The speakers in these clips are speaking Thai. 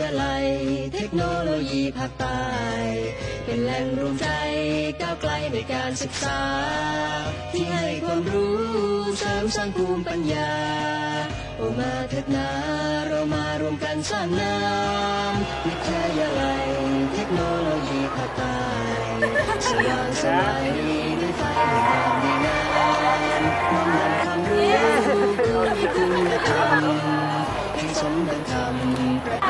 ยาลัย เทคโนโลยีภาคใต้เป็นแหล่งรวมใจก้าวไกลในการศึกษา ที่ให้ความรู้เสริมสร้างภูมิปัญญา โอมาเถิดนาเรามารวมกันสร้างงามวิทยาลัย เทคโนโลยีภาคใต้สว่างสวัยด้วยไฟความดีงามน้อมนำความรู้ผู้มีคุณธรรมให้สมดังคำปรัชญาวิ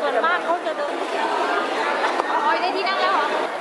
ส่วนมากเขาจะเดินออยได้ที่นั่งแล้วเหรอ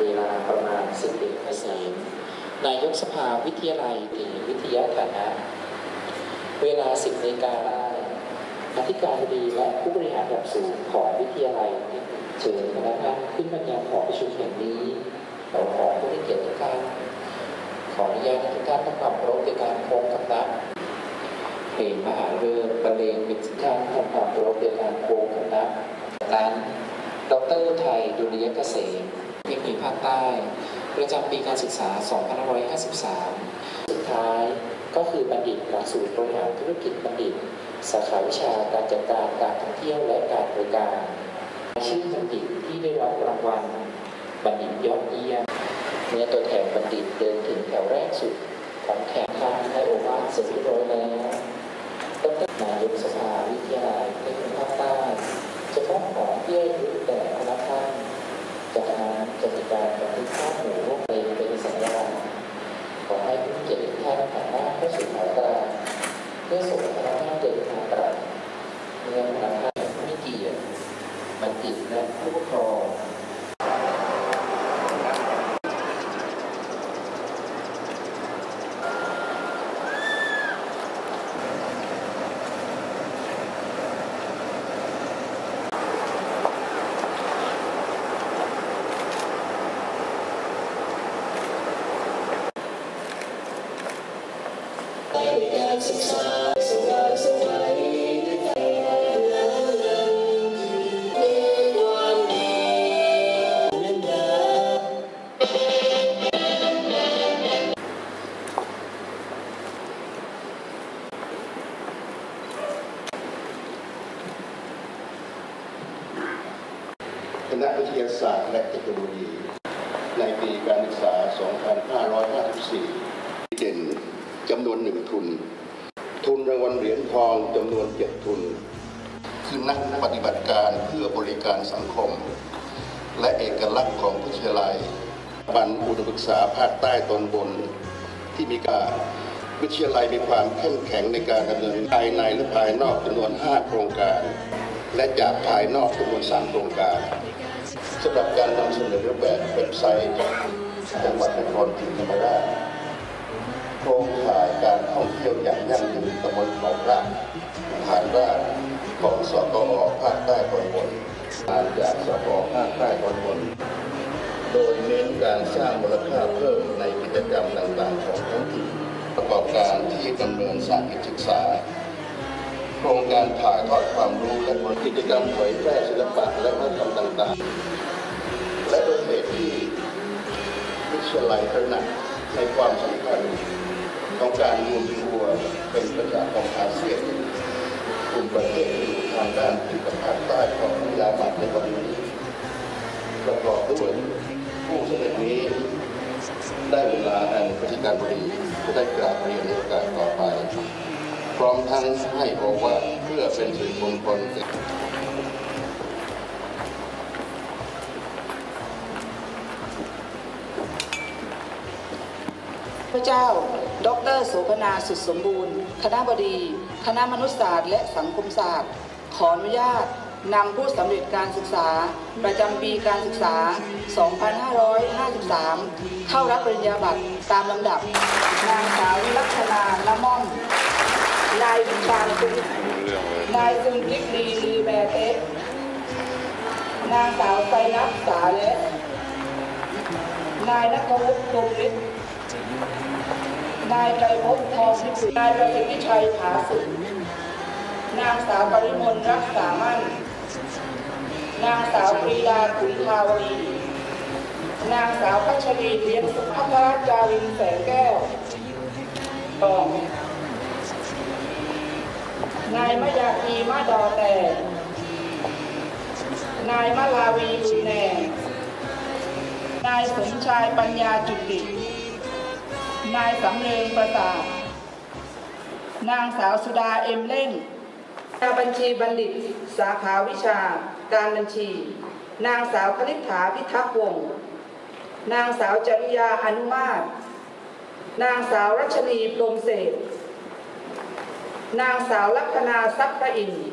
เวลาประมาณสิบเอ็ดเกษมนายกสภาวิทยาลัยตีวิทยาคณะเวลาสิบนาฬิกาได้อธิการบดีและผู้บริหารระดับสูงของวิทยาลัยเชิญคณะท่านขึ้นบรรยายหอประชุมแห่งนี้เราขอผู้ที่เกียรติทุกท่านขออนุญาตทุกท่านทำความเคารพในการโค้งกับนับเพลงมหาเรืองบรรเลงเป็นสินค้าทำความเคารพในการโค้งคณะนั้นดรอุทัยดุริยเกษม เทคนิภาคใต้ ประจำปีการศึกษา 2553 สุดท้ายก็คือบัณฑิตหลักสูตรบริหารธุรกิจบัณฑิต สาขาวิชาการจัดการการท่องเที่ยวและการบริการชื่อบัณฑิตที่ได้รับรางวัลบัณฑิตยอดเยี่ยมเมื่อตัวแทนบัณฑิตเดินถึงแถวแรกสุดของแขกทางให้โอวาทเสร็จเรียบร้อยแล้วดรนายกสภาวิทยาลัยเทคนิคภาคใต้จะมอบของที่ระลึกแด่คณะท่าน จากนั้นจะมีการบันทึกภาพหมูเป็นเป็นสัญลักษณ์ขอให้ผู้เกียรติทุกท่านหันหน้าเข้าสู่แถวกลางเพื่อส่งพลังงานเดินทางกลับเมื่อพลังงานไม่เกี่ยวมันติดและผู้ปกครอง ทองจำนวนเจ็ดทุน คือนักปฏิบัติการเพื่อบริการสังคม และเอกลักษณ์ของวิทยาลัยบันอุดมศึกษาภาคใต้ตอนบน ที่มีการวิทยาลัยมีความเข้มแข็งในการดำเนินภายในและภายนอกจำนวน 5 โครงการ และจากภายนอกจำนวน 3 โครงการสำหรับการนำเสนอแบบเว็บไซต์จังหวัดนครศรีธรรมราช โครงข่ายการท่องเที่ยวอย่างยั่งยืนตำบลเขาพระฐานรากของสกอภาคใต้ตอนบนงานจากสกอภาคใต้ตอนบน โดยเน้นการสร้างมูลค่าเพิ่มในกิจกรรมต่างๆของท้องถิ่นประกอบการที่ดำเนินสาธิตศึกษา โครงการถ่ายทอดความรู้และกิจกรรมเผยแพร่ศิลปะและวัฒนธรรมต่างๆ และโดยเหตุที่วิทยาลัยตระหนักในความสำคัญ ของการรวมตัวเป็นประชาคมอาเซียนกลุ่มประเทศที่อยู่ทางด้านติดกับภาคใต้ของยาบัตในวันนี้ประกอบด้วยผู้สำเร็จนี้ได้เวลาอันพิธีการบดีจะได้กราบเรียนในโอกาสต่อไป พร้อมทั้งให้โอกว่าเพื่อเป็นสิริมงคลแก่ เจ้า ดรโสพนาสุดสมบูรณ์ คณะบดี คณะมนุษยศาสตร์และสังคมศาสตร์ ขออนุญาตนำผู้สำเร็จการศึกษา ประจำปีการศึกษา 2553 เข้ารับปริญญาบัตรตามลำดับ นางสาวลักษณาละม่อม นายวิชาญคุณนายซึงกิฟลีลีแบเตสนางสาวไซนับสาเลสนายนัทวุฒิกรมฤทธิ์ นายไตรภพทองพิสุทธิ์นายประสิทธิชัยผาสุขนางสาวปริมลรักษามั่น นางสาวปรีดาขุนทาวรีนางสาวพัชรีเลี้ยงสุขพัทรจารินแสงแก้วตองนายมยาคีมาดอแต่นายมาลาวีบุญแนนายสมชายปัญญาจุติ นายสำเริงประสาท นางสาวสุดาเอ็มเล่งนาบัญชีบัณฑิต สาขาวิชา การบัญชี นางสาวคลิษฐาพิทักษ์วงศ์นางสาวจริยาอนุมาตนางสาวรัชนีพรมเศษนางสาวลัคนาทรัพย์พระอินทร์